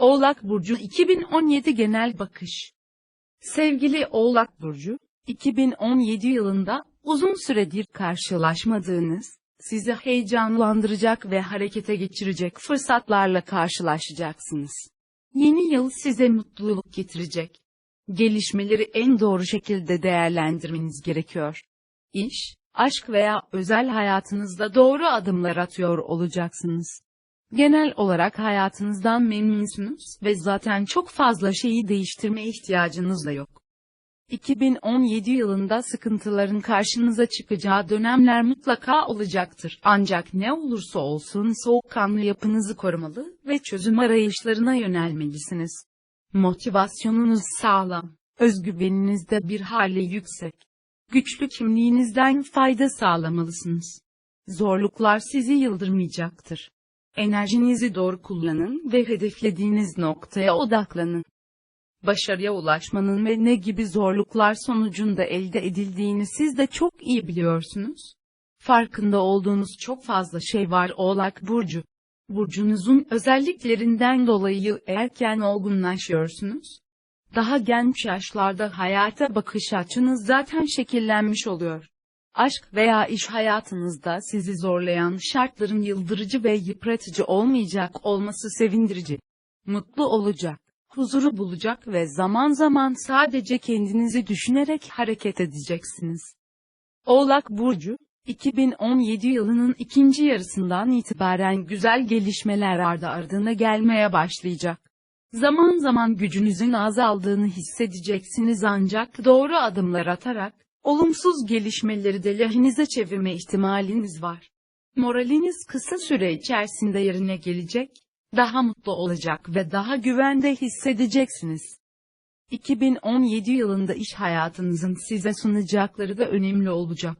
Oğlak Burcu 2017 Genel Bakış Sevgili Oğlak Burcu, 2017 yılında uzun süredir karşılaşmadığınız, sizi heyecanlandıracak ve harekete geçirecek fırsatlarla karşılaşacaksınız. Yeni yıl size mutluluk getirecek. Gelişmeleri en doğru şekilde değerlendirmeniz gerekiyor. İş, aşk veya özel hayatınızda doğru adımlar atıyor olacaksınız. Genel olarak hayatınızdan memnunsunuz ve zaten çok fazla şeyi değiştirme ihtiyacınız da yok. 2017 yılında sıkıntıların karşınıza çıkacağı dönemler mutlaka olacaktır. Ancak ne olursa olsun soğukkanlı yapınızı korumalı ve çözüm arayışlarına yönelmelisiniz. Motivasyonunuz sağlam, özgüveniniz de bir hali yüksek. Güçlü kimliğinizden fayda sağlamalısınız. Zorluklar sizi yıldırmayacaktır. Enerjinizi doğru kullanın ve hedeflediğiniz noktaya odaklanın. Başarıya ulaşmanın ve ne gibi zorluklar sonucunda elde edildiğini siz de çok iyi biliyorsunuz. Farkında olduğunuz çok fazla şey var Oğlak Burcu. Burcunuzun özelliklerinden dolayı erken olgunlaşıyorsunuz. Daha genç yaşlarda hayata bakış açınız zaten şekillenmiş oluyor. Aşk veya iş hayatınızda sizi zorlayan şartların yıldırıcı ve yıpratıcı olmayacak olması sevindirici. Mutlu olacak, huzuru bulacak ve zaman zaman sadece kendinizi düşünerek hareket edeceksiniz. Oğlak Burcu, 2017 yılının ikinci yarısından itibaren güzel gelişmeler ardı ardına gelmeye başlayacak. Zaman zaman gücünüzün azaldığını hissedeceksiniz ancak doğru adımlar atarak, olumsuz gelişmeleri de lehinize çevirme ihtimaliniz var. Moraliniz kısa süre içerisinde yerine gelecek, daha mutlu olacak ve daha güvende hissedeceksiniz. 2017 yılında iş hayatınızın size sunacakları da önemli olacak.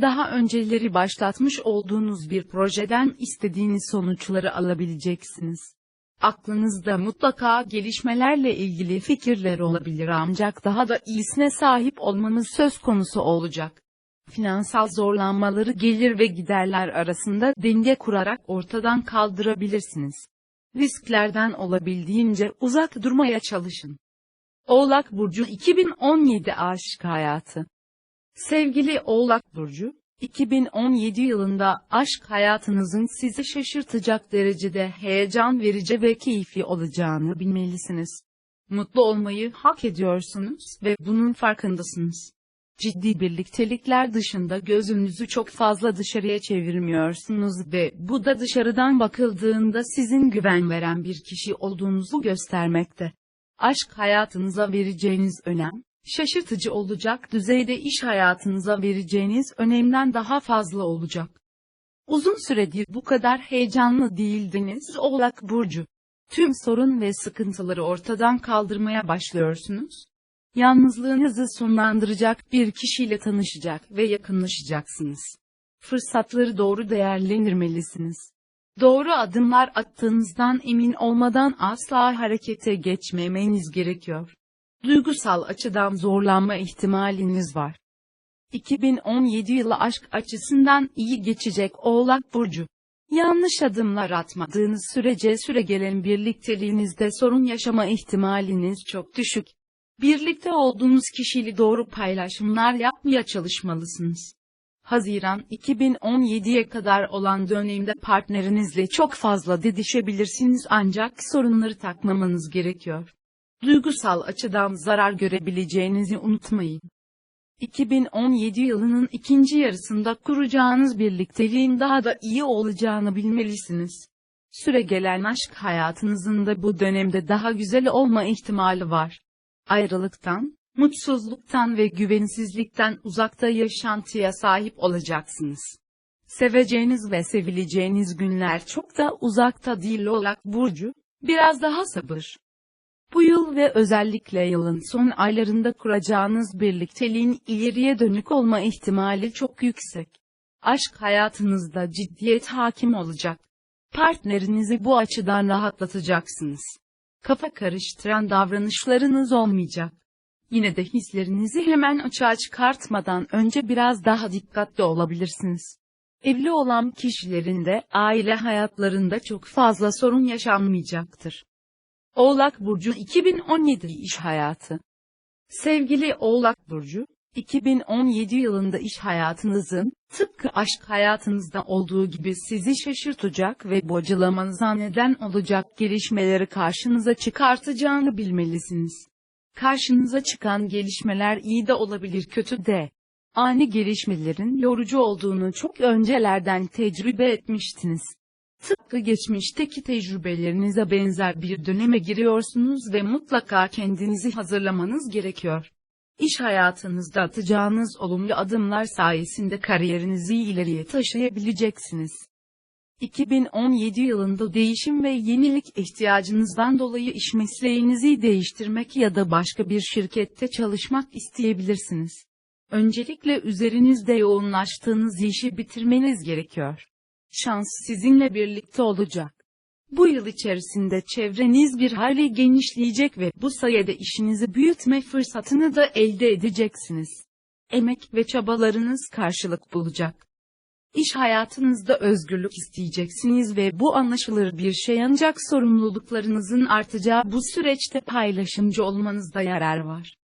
Daha önceleri başlatmış olduğunuz bir projeden istediğiniz sonuçları alabileceksiniz. Aklınızda mutlaka gelişmelerle ilgili fikirler olabilir ancak daha da iyisine sahip olmanız söz konusu olacak. Finansal zorlanmaları gelir ve giderler arasında denge kurarak ortadan kaldırabilirsiniz. Risklerden olabildiğince uzak durmaya çalışın. Oğlak Burcu 2017 Aşk Hayatı Sevgili Oğlak Burcu, 2017 yılında aşk hayatınızın sizi şaşırtacak derecede heyecan verici ve keyifli olacağını bilmelisiniz. Mutlu olmayı hak ediyorsunuz ve bunun farkındasınız. Ciddi birliktelikler dışında gözünüzü çok fazla dışarıya çevirmiyorsunuz ve bu da dışarıdan bakıldığında sizin güven veren bir kişi olduğunuzu göstermekte. Aşk hayatınıza vereceğiniz önem, şaşırtıcı olacak düzeyde iş hayatınıza vereceğiniz önemden daha fazla olacak. Uzun süredir bu kadar heyecanlı değildiniz Oğlak Burcu. Tüm sorun ve sıkıntıları ortadan kaldırmaya başlıyorsunuz. Yalnızlığınızı sonlandıracak bir kişiyle tanışacak ve yakınlaşacaksınız. Fırsatları doğru değerlendirmelisiniz. Doğru adımlar attığınızdan emin olmadan asla harekete geçmemeniz gerekiyor duygusal açıdan zorlanma ihtimaliniz var. 2017 yılı aşk açısından iyi geçecek Oğlak Burcu. Yanlış adımlar atmadığınız sürece süre gelen birlikteliğinizde sorun yaşama ihtimaliniz çok düşük. Birlikte olduğunuz kişiyle doğru paylaşımlar yapmaya çalışmalısınız. Haziran 2017'ye kadar olan dönemde partnerinizle çok fazla didişebilirsiniz ancak sorunları takmamanız gerekiyor duygusal açıdan zarar görebileceğinizi unutmayın. 2017 yılının ikinci yarısında kuracağınız birlikteliğin daha da iyi olacağını bilmelisiniz. Süre gelen aşk hayatınızın da bu dönemde daha güzel olma ihtimali var. Ayrılıktan, mutsuzluktan ve güvensizlikten uzakta yaşantıya sahip olacaksınız. Seveceğiniz ve sevileceğiniz günler çok da uzakta değil Oğlak Burcu, biraz daha sabır. Bu yıl ve özellikle yılın son aylarında kuracağınız birlikteliğin ileriye dönük olma ihtimali çok yüksek. Aşk hayatınızda ciddiyet hakim olacak. Partnerinizi bu açıdan rahatlatacaksınız. Kafa karıştıran davranışlarınız olmayacak. Yine de hislerinizi hemen açığa çıkartmadan önce biraz daha dikkatli olabilirsiniz. Evli olan kişilerin de aile hayatlarında çok fazla sorun yaşanmayacaktır. Oğlak Burcu 2017 iş hayatı. Sevgili Oğlak Burcu, 2017 yılında iş hayatınızın, tıpkı aşk hayatınızda olduğu gibi sizi şaşırtacak ve bocalamanıza neden olacak gelişmeleri karşınıza çıkartacağını bilmelisiniz. Karşınıza çıkan gelişmeler iyi de olabilir kötü de. Ani gelişmelerin yorucu olduğunu çok öncelerden tecrübe etmiştiniz. Tıpkı geçmişteki tecrübelerinize benzer bir döneme giriyorsunuz ve mutlaka kendinizi hazırlamanız gerekiyor. İş hayatınızda atacağınız olumlu adımlar sayesinde kariyerinizi ileriye taşıyabileceksiniz. 2017 yılında değişim ve yenilik ihtiyacınızdan dolayı iş mesleğinizi değiştirmek ya da başka bir şirkette çalışmak isteyebilirsiniz. Öncelikle üzerinizde yoğunlaştığınız işi bitirmeniz gerekiyor. Şans sizinle birlikte olacak. Bu yıl içerisinde çevreniz bir hayli genişleyecek ve bu sayede işinizi büyütme fırsatını da elde edeceksiniz. Emek ve çabalarınız karşılık bulacak. İş hayatınızda özgürlük isteyeceksiniz ve bu anlaşılır bir şey ancak sorumluluklarınızın artacağı bu süreçte paylaşımcı olmanızda yarar var.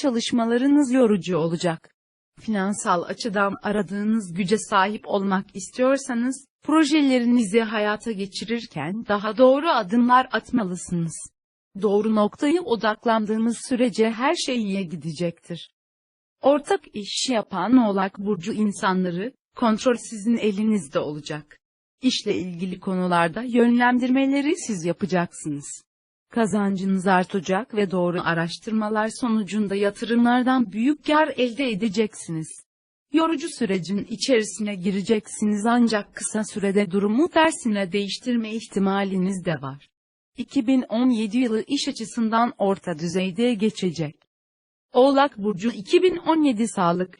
Çalışmalarınız yorucu olacak. Finansal açıdan aradığınız güce sahip olmak istiyorsanız, projelerinizi hayata geçirirken daha doğru adımlar atmalısınız. Doğru noktaya odaklandığınız sürece her şey iyiye gidecektir. Ortak iş yapan Oğlak Burcu insanları, kontrol sizin elinizde olacak. İşle ilgili konularda yönlendirmeleri siz yapacaksınız. Kazancınız artacak ve doğru araştırmalar sonucunda yatırımlardan büyük kar elde edeceksiniz. Yorucu sürecin içerisine gireceksiniz ancak kısa sürede durumu tersine değiştirme ihtimaliniz de var. 2017 yılı iş açısından orta düzeyde geçecek. Oğlak Burcu 2017 Sağlık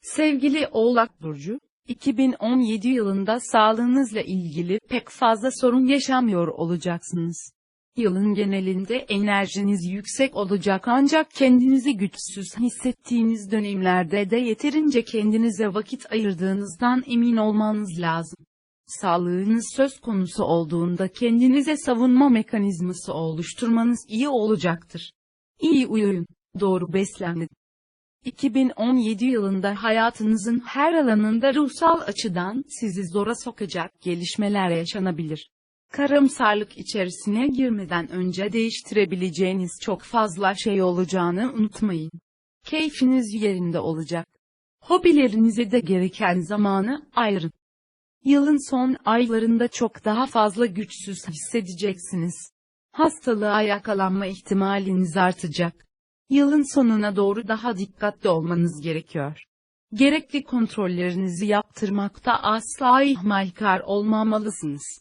Sevgili Oğlak Burcu, 2017 yılında sağlığınızla ilgili pek fazla sorun yaşamıyor olacaksınız. Yılın genelinde enerjiniz yüksek olacak ancak kendinizi güçsüz hissettiğiniz dönemlerde de yeterince kendinize vakit ayırdığınızdan emin olmanız lazım. Sağlığınız söz konusu olduğunda kendinize savunma mekanizması oluşturmanız iyi olacaktır. İyi uyuyun, doğru beslenin. 2017 yılında hayatınızın her alanında ruhsal açıdan sizi zora sokacak gelişmeler yaşanabilir. Karamsarlık içerisine girmeden önce değiştirebileceğiniz çok fazla şey olacağını unutmayın. Keyfiniz yerinde olacak. Hobilerinize de gereken zamanı ayırın. Yılın son aylarında çok daha fazla güçsüz hissedeceksiniz. Hastalığa yakalanma ihtimaliniz artacak. Yılın sonuna doğru daha dikkatli olmanız gerekiyor. Gerekli kontrollerinizi yaptırmakta asla ihmalkar olmamalısınız.